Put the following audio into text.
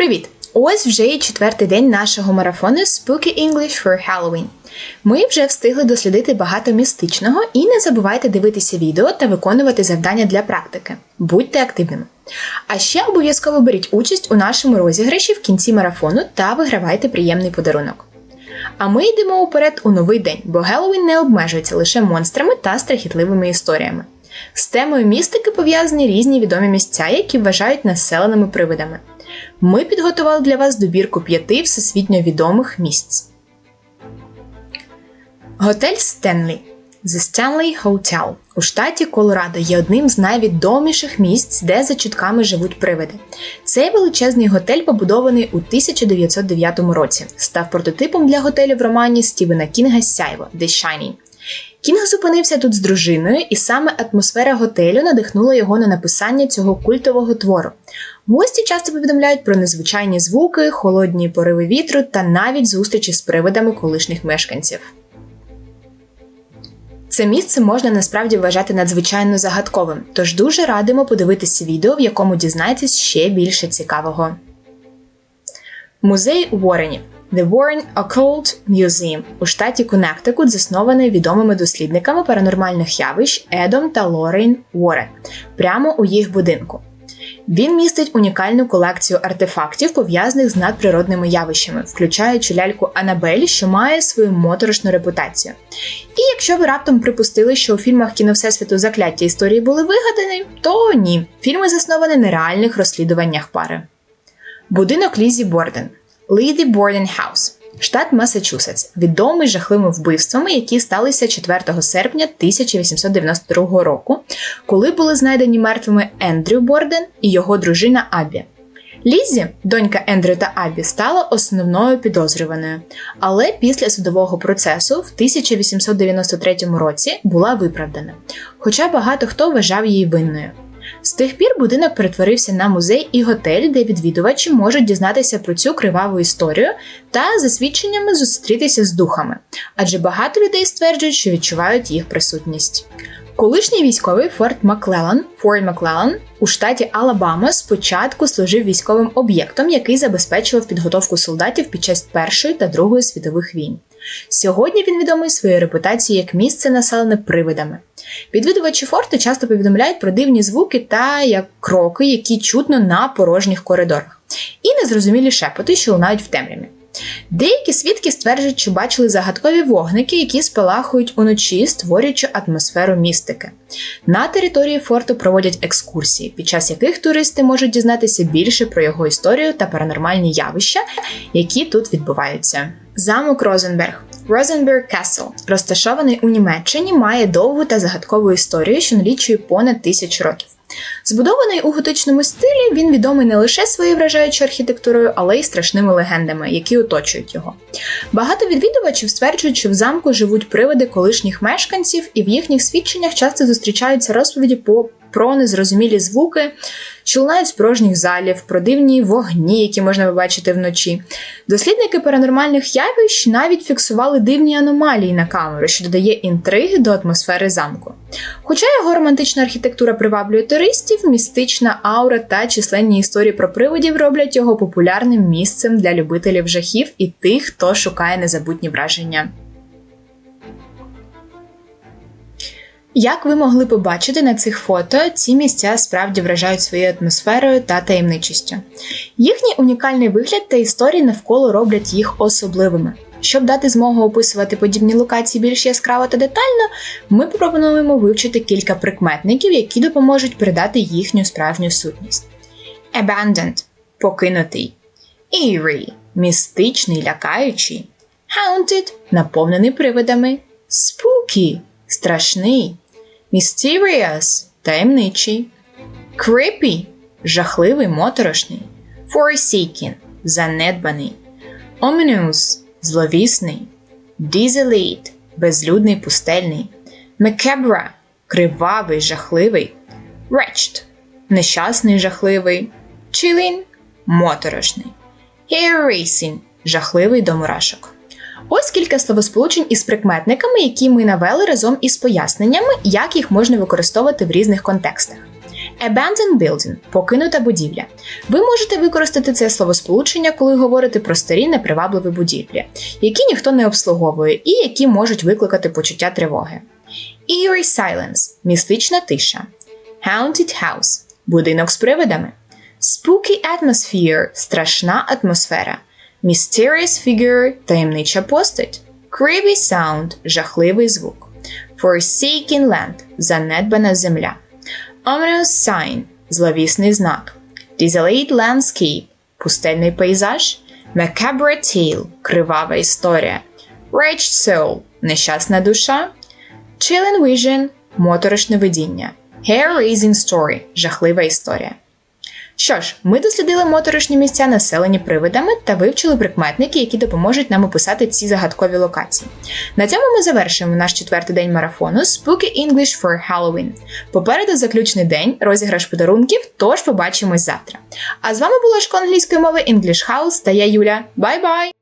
Привіт! Ось вже і четвертий день нашого марафону Spooky English for Halloween. Ми вже встигли дослідити багато містичного і не забувайте дивитися відео та виконувати завдання для практики. Будьте активними. А ще обов'язково беріть участь у нашому розіграші в кінці марафону та вигравайте приємний подарунок. А ми йдемо уперед у новий день, бо Геловін не обмежується лише монстрами та страхітливими історіями. З темою містики пов'язані різні відомі місця, які вважають населеними привидами. Ми підготували для вас добірку п'яти всесвітньо відомих місць. Готель Стенлі The Stanley Hotel у штаті Колорадо є одним з найвідоміших місць, де за чутками живуть привиди. Цей величезний готель, побудований у 1909 році, став прототипом для готелю в романі Стівена Кінга Сяйво The Shining. Кінг зупинився тут з дружиною, і саме атмосфера готелю надихнула його на написання цього культового твору. Гості часто повідомляють про незвичайні звуки, холодні пориви вітру та навіть зустрічі з привидами колишніх мешканців. Це місце можна насправді вважати надзвичайно загадковим, тож дуже радимо подивитися відео, в якому дізнаєтесь ще більше цікавого. Музей Уорренів The Warren Occult Museum у штаті Коннектикут заснований відомими дослідниками паранормальних явищ Едом та Лорейн Уоррен прямо у їх будинку. Він містить унікальну колекцію артефактів, пов'язаних з надприродними явищами, включаючи ляльку Анабель, що має свою моторошну репутацію. І якщо ви раптом припустили, що у фільмах кіно Всесвіту закляття історії були вигадані, то ні. Фільми засновані на реальних розслідуваннях пари. Будинок Лізі Борден Лізі Борден Хаус. Штат Масачусетс, відомий жахливими вбивствами, які сталися 4 серпня 1892 року, коли були знайдені мертвими Ендрю Борден і його дружина Абі. Лізі, донька Ендрю та Абі, стала основною підозрюваною, але після судового процесу в 1893 році була виправдана, хоча багато хто вважав її винною. З тих пір будинок перетворився на музей і готель, де відвідувачі можуть дізнатися про цю криваву історію та за свідченнями зустрітися з духами, адже багато людей стверджують, що відчувають їх присутність. Колишній військовий Форт Маклеллан, Форт Маклеллан у штаті Алабама спочатку служив військовим об'єктом, який забезпечував підготовку солдатів під час Першої та Другої світових війн. Сьогодні він відомий своєю репутацією як місце населене привидами. Відвідувачі форту часто повідомляють про дивні звуки та як кроки, які чутно на порожніх коридорах, і незрозумілі шепоти, що лунають в темряві. Деякі свідки стверджують, що бачили загадкові вогники, які спалахують уночі, створюючи атмосферу містики. На території форту проводять екскурсії, під час яких туристи можуть дізнатися більше про його історію та паранормальні явища, які тут відбуваються. Замок Розенберг Розенберг Castle, розташований у Німеччині, має довгу та загадкову історію, що налічує понад тисячу років. Збудований у готичному стилі, він відомий не лише своєю вражаючою архітектурою, але й страшними легендами, які оточують його. Багато відвідувачів стверджують, що в замку живуть привиди колишніх мешканців, і в їхніх свідченнях часто зустрічаються розповіді по про незрозумілі звуки, що лунають з порожніх залів, про дивні вогні, які можна побачити вночі. Дослідники паранормальних явищ навіть фіксували дивні аномалії на камеру, що додає інтриги до атмосфери замку. Хоча його романтична архітектура приваблює туристів, містична аура та численні історії про привидів роблять його популярним місцем для любителів жахів і тих, хто шукає незабутні враження. Як ви могли побачити на цих фото, ці місця справді вражають своєю атмосферою та таємничістю. Їхній унікальний вигляд та історії навколо роблять їх особливими. Щоб дати змогу описувати подібні локації більш яскраво та детально, ми пропонуємо вивчити кілька прикметників, які допоможуть передати їхню справжню сутність. Abandoned – покинутий, Eerie – містичний, лякаючий, Haunted – наповнений привидами, Spooky – страшний, Mysterious – таємничий, Creepy – жахливий, моторошний, Forsaken – занедбаний, Ominous – зловісний, Desolate – безлюдний, пустельний, Macabre – кривавий, жахливий, Wretched – нещасний, жахливий, Chilling – моторошний, Hair Racing – жахливий до мурашок. Ось кілька словосполучень із прикметниками, які ми навели разом із поясненнями, як їх можна використовувати в різних контекстах. Abandoned building – покинута будівля. Ви можете використати це словосполучення, коли говорите про старі непривабливі будівлі, які ніхто не обслуговує і які можуть викликати почуття тривоги. Eerie silence – містична тиша. Haunted house – будинок з привидами. Spooky atmosphere – страшна атмосфера. Mysterious figure – таємнича постать. Creepy sound – жахливий звук. Forsaken land – занедбана земля. Ominous sign – зловісний знак. Desolate landscape – пустельний пейзаж. Macabre tale – кривава історія. Wretched soul – нещасна душа. Chilling vision – моторошне видіння. Hair-raising story – жахлива історія. Що ж, ми дослідили моторошні місця, населені привидами та вивчили прикметники, які допоможуть нам описати ці загадкові локації. На цьому ми завершуємо наш четвертий день марафону Spooky English for Halloween. Попереду заключний день, розіграш подарунків, тож побачимось завтра. А з вами була школа англійської мови English House та я Юля. Бай-бай!